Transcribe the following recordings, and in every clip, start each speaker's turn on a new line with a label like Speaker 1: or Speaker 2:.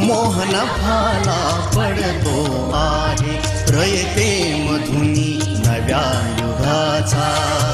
Speaker 1: मोहन फाला पडतो आहे रयते मधुनी नव्या युगाचा.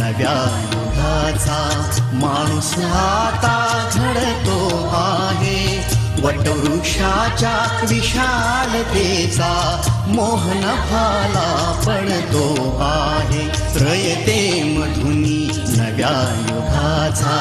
Speaker 1: नव्या युगाचा माणूस आता घडतो आहे. वटवृक्षाच्या विशालतेचा मोहन भाला पडतो आहे. रयते मधुनी नव्या युगाचा.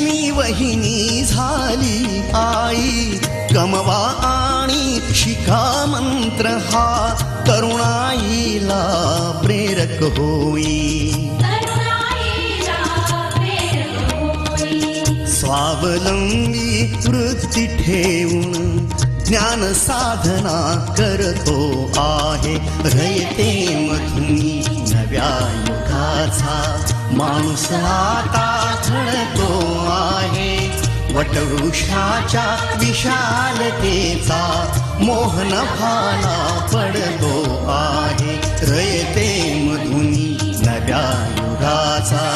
Speaker 1: लक्ष्मी वहिनी झाली आई. कमवा आणि शिका मंत्र हा तरुणाईला प्रेरक होई. स्वावलंबी वृत्ती ठेवून ज्ञान साधना करतो आहे. रयते मधुनी नव्या युगाचा. माणूस आता झडतो आहे. वटवृक्षाच्या विशालतेचा मोहन भाला पडतो आहे. रयते मधुनी नव्या युगाचा.